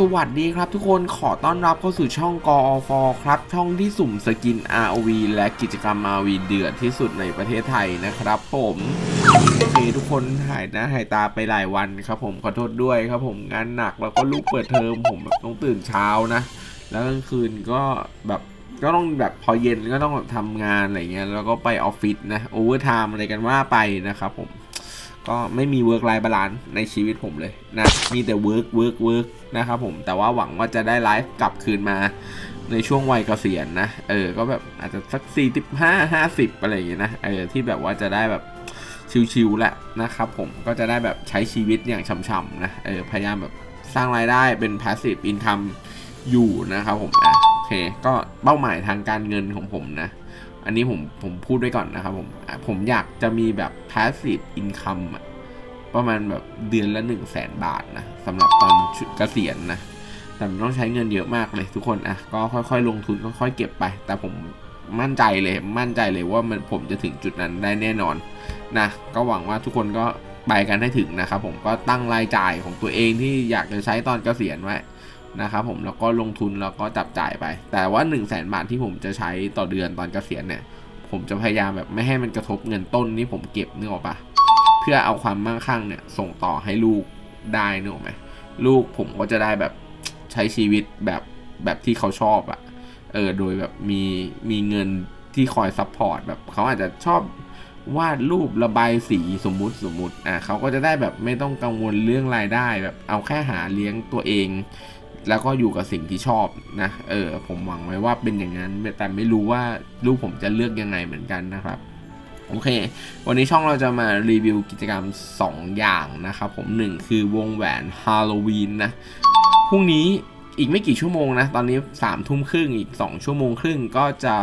สวัสดีครับทุกคนขอต้อนรับเข้าสู่ช่องกอฟครับ ช่องที่สุ่มสกิน ROV และกิจกรรม ROV เดือดที่สุดในประเทศไทยนะครับผมโอเคทุกคนหายหน้าหายตาไปหลายวันครับผมขอโทษด้วยครับผมงานหนักแล้วก็ลูกเปิดเทอมผมแบบต้องตื่นเช้านะ แล้วกลางคืนก็แบบก็ต้องแบบพอเย็นก็ต้องแบบทำงานอะไรเงี้ยแล้วก็ไปออฟฟิศนะโอเวอร์ไทม์อะไรกันว่าไปนะครับผม ก็ไม่มีเวิร์กไลฟ์บาลานซ์ในชีวิตผมเลยนะ มีแต่เวิร์กเวิร์กเวิร์กนะครับผม แต่ว่าหวังว่าจะได้ไลฟ์กลับคืนมาในช่วงวัยเกษียณนะ เออ ก็แบบอาจจะสัก 45 50 อะไรอย่างเงี้ยนะ เออ ที่แบบว่าจะได้แบบชิวๆแหละนะครับผม ก็จะได้แบบใช้ชีวิตอย่างช่ำๆนะ เออ พยายามแบบสร้างรายได้เป็น passive income อยู่นะครับผม อะ โอเค ก็เป้าหมายทางการเงินของผมนะ อันนี้ผมผมพูดไว้ก่อนนะครับผม ผมอยากจะมีแบบ passive income อะประมาณแบบเดือนละ1 0 0 0 0แสนบาทนะสำหรับตอนเกษียณนะ แต่มันต้องใช้เงินเยอะมากเลยทุกคนอะก็ค่อยๆ ลงทุนค่อยๆเก็บไป แต่ผมมั่นใจเลยมั่นใจเลยว่ามันผมจะถึงจุดนั้นได้แน่นอนนะก็หวังว่าทุกคนก็ไปกันให้ถึงนะครับผมก็ตั้งรายจ่ายของตัวเองที่อยากจะใช้ตอนเกษียณไว้ นะครับผมแล้วก็ลงทุนแล้วก็จับจ่ายไป แต่ว่า 1 0 0 0 0แสนบาทที่ผมจะใช้ต่อเดือนตอนเกษียณเนี่ย ผมจะพยายามแบบไม่ให้มันกระทบเงินต้นที่ผมเก็บนึกออกปะเพื่อเอาความมั่งคั่งเนี่ยส่งต่อให้ลูกได้นึกออกไหมลูกผมก็จะได้แบบใช้ชีวิตแบบแบบที่เขาชอบอะเออโดยแบบมีมีเงินที่คอยซัพพอร์ตแบบเขาอาจจะชอบวาดรูประบายสีสมมุติสมมุติอะเขาก็จะได้แบบไม่ต้องกังวลเรื่องรายได้แบบเอาแค่หาเลี้ยงตัวเอง แล้วก็อยู่กับสิ่งที่ชอบนะ เออ ผมหวังไว้ว่าเป็นอย่างนั้น แต่ไม่รู้ว่าลูกผมจะเลือกยังไงเหมือนกันนะครับ โอเค วันนี้ช่องเราจะมารีวิวกิจกรรม 2 อย่างนะครับผมหนึ่งคือวงแหวนฮาโลวีนนะ พรุ่งนี้อีกไม่กี่ชั่วโมงนะ ตอนนี้3ามทุ่มครึ่งอีก 2 ชั่วโมงครึ่งก็จะ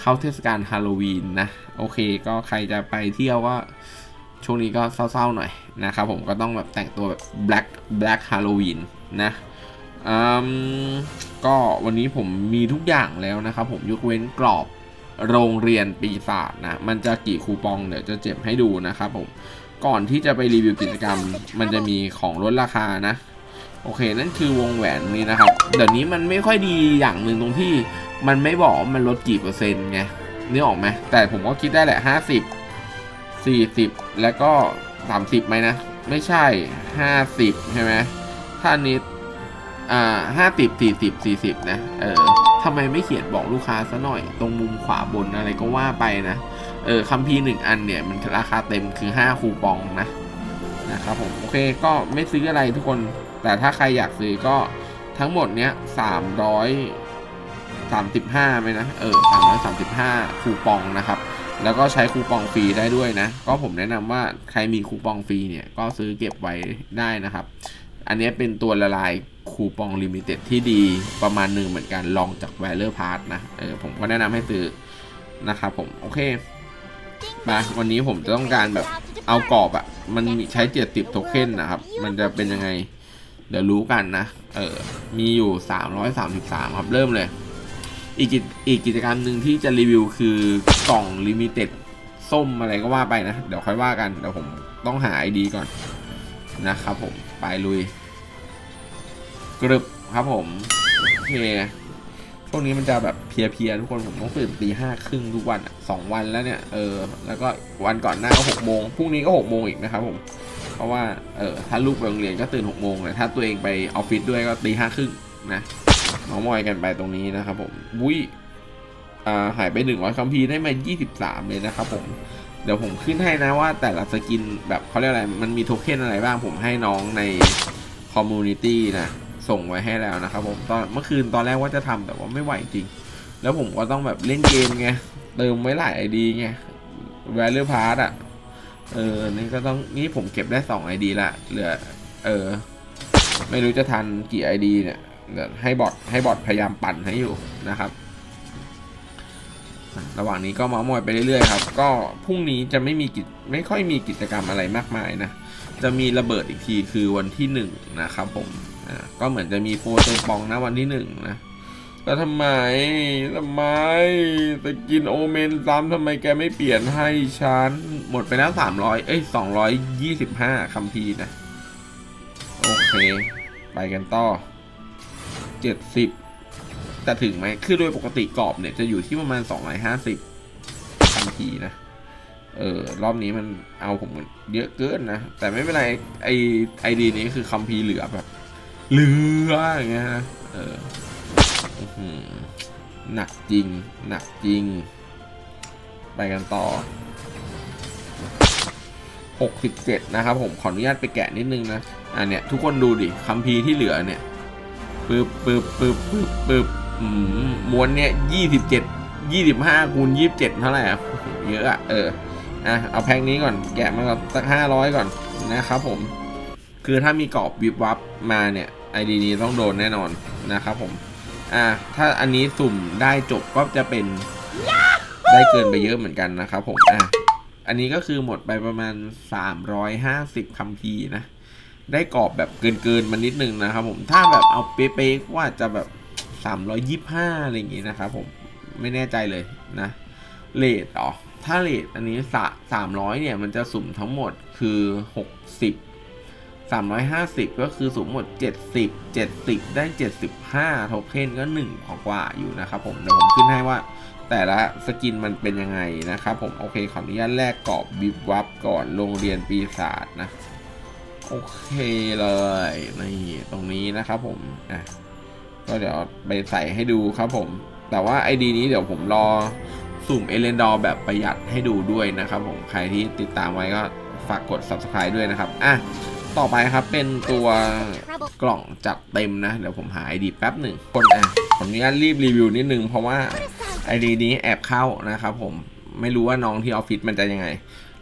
เข้าเทศกาลฮาโลวีนนะ โอเค ก็ใครจะไปเที่ยวก็ช่วงนี้ก็เศร้าๆหน่อยนะครับผมก็ต้องแบบแต่งตัวแบบ black black halloween นะ ก็วันนี้ผมมีทุกอย่างแล้วนะครับ ผมยกเว้นกรอบโรงเรียนปีศาจนะ มันจะกี่คูปองเดี๋ยวจะเจ็บให้ดูนะครับผมก่อนที่จะไปรีวิวกิจกรรม มันจะมีของลดราคานะ โอเค นั่นคือวงแหวนนี้นะครับ เดี๋ยวนี้มันไม่ค่อยดีอย่างหนึ่งตรงที่ มันไม่บอกว่ามันลดกี่เปอร์เซ็นต์ไงนึกออกไหมแต่ผมก็คิดได้แหละห้าสิบสี่สิบแล้วก็สามสิบไหมนะ ไม่ใช่ห้าสิบใช่ไหมถ้านี้ อ่าห้าสิบสี่สิบสี่สิบนะ เออทำไมไม่เขียนบอกลูกค้าซะหน่อย ตรงมุมขวาบนอะไรก็ว่าไปนะ เออคัมภีร์หนึ่งอันเนี่ย มันราคาเต็มคือห้าคูปองนะ นะครับผม โอเค ก็ไม่ซื้ออะไรทุกคน แต่ถ้าใครอยากซื้อก็ทั้งหมดเนี้ยสามร้อยสามสิบห้าไหมนะ เออสามร้อยสามสิบห้าคูปองนะครับแล้วก็ใช้คูปองฟรีได้ด้วยนะ ก็ผมแนะนำว่าใครมีคูปองฟรีเนี่ย ก็ซื้อเก็บไว้ได้นะครับ อันนี้เป็นตัวละลายคูปองลิมิเต็ดที่ดีประมาณหนึ่งเหมือนกันลองจาก v a l o r p a s s นะเออผมก็แนะนำให้ซื้อนะครับผม โอเคมาวันนี้ผมจะต้องการแบบเอากรอบอะมันมีใช้เจ็ดสิบโทเค็นนะครับ มันจะเป็นยังไง เดี๋ยวรู้กันนะ เออ มีอยู่333ครับ เริ่มเลย อีกกิจอีกกิจกรรมหนึ่งที่จะรีวิวคือกล่องลิมิเต็ดส้มอะไรก็ว่าไปนะ เดี๋ยวค่อยว่ากัน เดี๋ยวผมต้องหา ID ก่อนนะครับผม ไปลุย กรึบครับผมโอเคช่วงนี้มันจะแบบเพียๆทุกคนผมต้องตื่นตีห้าครึ่งทุกวันสองวันแล้วเนี่ยเออแล้วก็วันก่อนหน้าก็หกโมงพรุ่งนี้ก็หกโมงอีกนะครับผมเพราะว่าเออถ้าลูกไปโรงเรียนก็ตื่นหกโมงเลยถ้าตัวเองไปออฟฟิศด้วยก็ตีห้าครึ่งนะน้องมอยกันไปตรงนี้นะครับผมบุ้ยอ่าหายไปหนึ่งร้อยคัมภีร์ได้มายี่สิบสามเลยนะครับผมเดี๋ยวผมขึ้นให้นะว่าแต่ละสกินแบบเขาเรียกอะไรมันมีโทเค็นอะไรบ้างผมให้น้องในคอมมูนิตี้นะ ส่งไว้ให้แล้วนะครับผมตอนเมื่อคืนตอนแรกว่าจะทำแต่ว่าไม่ไหวจริง แล้วผมก็ต้องแบบเล่นเกมไงเติมไว้หลายไอดีไง Value Pass อะเออนี่ก็ต้องนี่ผมเก็บได้2 ID ละเหลือ เออ ไม่รู้จะทันกี่ ID เนี่ยเดี๋ยวให้บอทให้บอทพยายามปั่นให้อยู่นะครับระหว่างนี้ก็มามอยไปเรื่อยๆครับ ก็พรุ่งนี้จะไม่มีกิจไม่ค่อยมีกิจกรรมอะไรมากมายนะ จะมีระเบิดอีกทีคือวันที่หนึ่งนะครับผม อ่าก็เหมือนจะมีโปรเต็มปองนะวันที่หนึ่งนะแล้วทำไมทำไมไปกินโอเมนซ้ำทำไมแกไม่เปลี่ยนให้ฉัน หมดไปแล้วสามร้อยเอ้ยสองร้อยยี่สิบห้าคำพีนะ โอเค ไปกันต่อเจ็ดสิบจะถึงไหม คือโดยปกติกรอบเนี่ย จะอยู่ที่ประมาณสองร้อยห้าสิบคัมพีนะ เออ รอบนี้มันเอาผมเยอะเกินนะ แต่ไม่เป็นไร ไอไอดีนี้คือคัมพีเหลือแบบ เหลืออย่างเงี้ยนะเออหนักจริง หนักจริง ไปกันต่อ 67 นะครับผม ขออนุญาตไปแกะนิดนึงนะอะเนี่ย ทุกคนดูดิคัมภีร์ที่เหลือเนี่ยปึ๊บปึ๊บปึ๊บปึ๊บปึ๊บม้วนเนี่ย27 25คูณ27เจ็ดเท่าไหร่อะเยอะอะเอออะเอาแพ็คนี้ก่อนแกะมาก่อนสัก500ก่อนนะครับผม คือถ้ามีกรอบวิบวับมาเนี่ย ไอดีนี้ต้องโดนแน่นอนนะครับผม อะถ้าอันนี้สุ่มได้จบก็จะเป็นได้เกินไปเยอะเหมือนกันนะครับผม อะ อันนี้ก็คือหมดไปประมาณ 350คัมภีร์นะ ได้กรอบแบบเกินเกินๆมานิดนึงนะครับผม ถ้าแบบเอาเป๊ะๆก็อาจจะแบบ 325อะไรอย่างงี้นะครับผม ไม่แน่ใจเลยนะ เลทอ๋อถ้าเลทอันนี้สะ300เนี่ยมันจะสุ่มทั้งหมดคือ 60 350 ก็คือสุ่มหมด 70 70 ได้ 75 โทเค็นก็1กว่าอยู่นะครับผมเดี๋ยวผมขึ้นให้ว่าแต่ละสกินมันเป็นยังไงนะครับผมโอเคขออนุญาตแลกกรอบบิบวับก่อนโรงเรียนปีศาจนะ โอเคเลยนี่ตรงนี้นะครับผมอะก็เดี๋ยวไปใส่ให้ดูครับผม แต่ว่าไอดีนี้เดี๋ยวผมรอสุ่มเอเลนดอร์แบบประหยัดให้ดูด้วยนะครับผมใครที่ติดตามไว้ก็ฝากกด subscribe ด้วยนะครับอะ ต่อไปครับเป็นตัว Trouble. กล่องจัดเต็มนะ เดี๋ยวผมหาไอดีแป๊บหนึ่งคนอะขออนุญาตรีบรีวิวนิดนึง เพราะว่าไอดีนี้แอบเข้านะครับผมไม่รู้ว่าน้องที่ออฟฟิศมันจะยังไง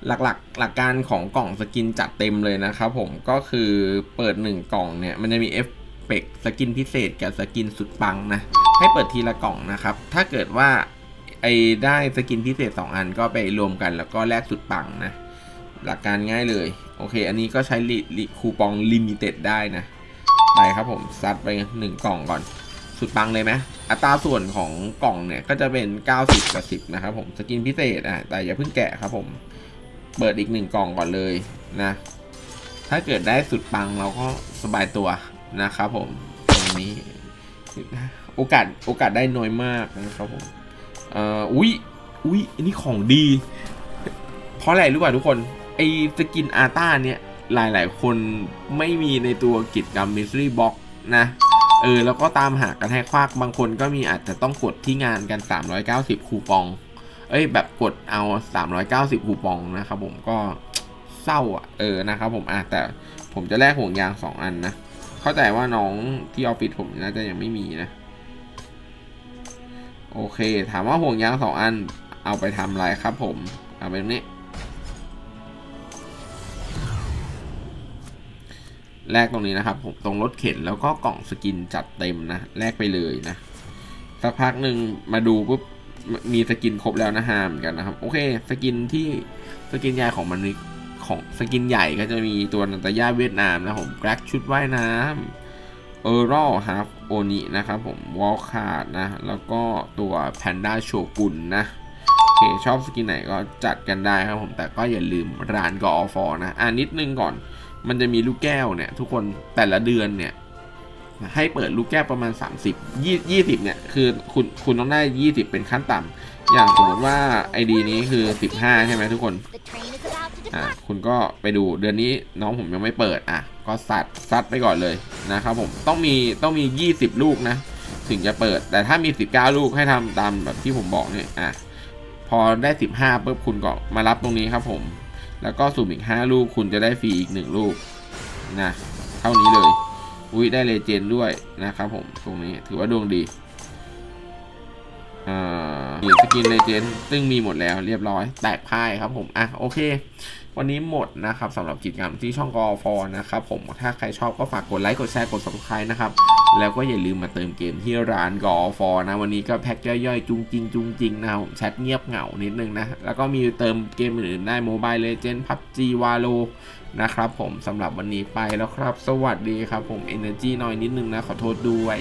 หลักๆหลักการของกล่องสกินจัดเต็มเลยนะครับผมก็คือเปิด 1 กล่องเนี่ย มันจะมีเอฟเฟกสกินพิเศษกับสกินสุดปังนะ ให้เปิดทีละกล่องนะครับ ถ้าเกิดว่าไอได้สกินพิเศษ 2 อันก็ไปรวมกันแล้วก็แลกสุดปังนะ หลักการง่ายเลย โอเค อันนี้ก็ใช้ลิลิคูปองลิมิเต็ดได้นะ ไปครับผม ซัดไปหนึ่งกล่องก่อน สุดปังเลยไหมอัตราส่วนของกล่องเนี่ย ก็จะเป็น 90กับ10 นะครับผม สกินพิเศษอะ แต่อย่าเพิ่งแกะครับผม เปิดอีกหนึ่งกล่องก่อนเลยนะ ถ้าเกิดได้สุดปังเราก็สบายตัวนะครับผม ตรงนี้ โอกาสโอกาสได้น้อยมากนะครับผมเอ่อ อุ้ยอุ้ยอันนี้ของดี เพราะอะไรรู้ป่ะทุกคน ไอสกินอาต้าเนี่ยหลายๆ คนไม่มีในตัวกิจกรรม Mystery Box นะ เออ แล้วก็ตามหากันให้ควักบางคนก็มีอาจจะต้องกดที่งานกัน 390 คูปอง เอ้ย แบบกดเอา 390 คูปองนะครับผมก็เศร้าอะ เออนะครับผมอะแต่ผมจะแลกห่วงยาง 2 อันนะ เข้าใจว่าน้องที่ออฟฟิศผมน่าจะยังไม่มีนะ โอเค ถามว่าห่วงยาง 2 อันเอาไปทำอะไรครับผม เอาไปตรงนี้ แลกตรงนี้นะครับผมตรงรถเข็นแล้วก็กล่องสกินจัดเต็มนะแลกไปเลยนะ สักพักหนึ่งมาดูปุ๊บมีสกินครบแล้วนะฮามกันนะครับ โอเค สกินที่สกินใหญ่ของมันนี่ของสกินใหญ่ก็จะมีตัวนันตยาเวียดนามนะผมแกร็กชุดว่ายน้ำเออร์รอฮาร์ฟโอนินะครับผมวอลคาร์ดนะ แล้วก็ตัวแพนด้าโชกุนนะโอเคชอบสกินไหนก็จัดกันได้ครับผมแต่ก็อย่าลืมร้านกอฟอนะอ่านิดนึงก่อน มันจะมีลูกแก้วเนี่ย ทุกคนแต่ละเดือนเนี่ย ให้เปิดลูกแก้วประมาณ30 20 20เนี่ยคือคุณคุณต้องได้ 20 เป็นขั้นต่ำอย่างสมมติว่าไอดีนี้คือ 15 ใช่ไหมทุกคน The train is about to อะ depart. คุณก็ไปดูเดือนนี้น้องผมยังไม่เปิดอะ ก็ซัดซัดไปก่อนเลยนะครับผมต้องมีต้องมี 20 ลูกนะ ถึงจะเปิด แต่ถ้ามี 19 ลูกให้ทำตามแบบที่ผมบอกเนี่ยอะพอได้ 15ปุ๊บคุณก็มารับตรงนี้ครับผม แล้วก็สุ่มอีก 5 ลูกคุณจะได้ฟรีอีก 1 ลูกนะเท่านี้เลย อุ้ยได้เลเจนด้วยนะครับผมตรงนี้ถือว่าดวงดีอ่อสกินเลเจนซึ่งมีหมดแล้วเรียบร้อย แตกพ่ายครับผม อะ โอเค วันนี้หมดนะครับสำหรับกิจกรรมที่ช่องกอฟอนะครับผมถ้าใครชอบก็ฝากกดไลค์กดแชร์กด subscribe นะครับแล้วก็อย่าลืมมาเติมเกมที่ร้านกอฟอนะ วันนี้ก็แพ็คย่อยๆ จุงจริงจุงจริงนะครับผมแชทเงียบเหงานิดนึงนะ แล้วก็มีเติมเกมอื่นได้ Mobile Legends PUBG Valo นะครับผมสำหรับวันนี้ไปแล้วครับ สวัสดีครับผม Energy น้อยนิดนึงนะ ขอโทษด้วย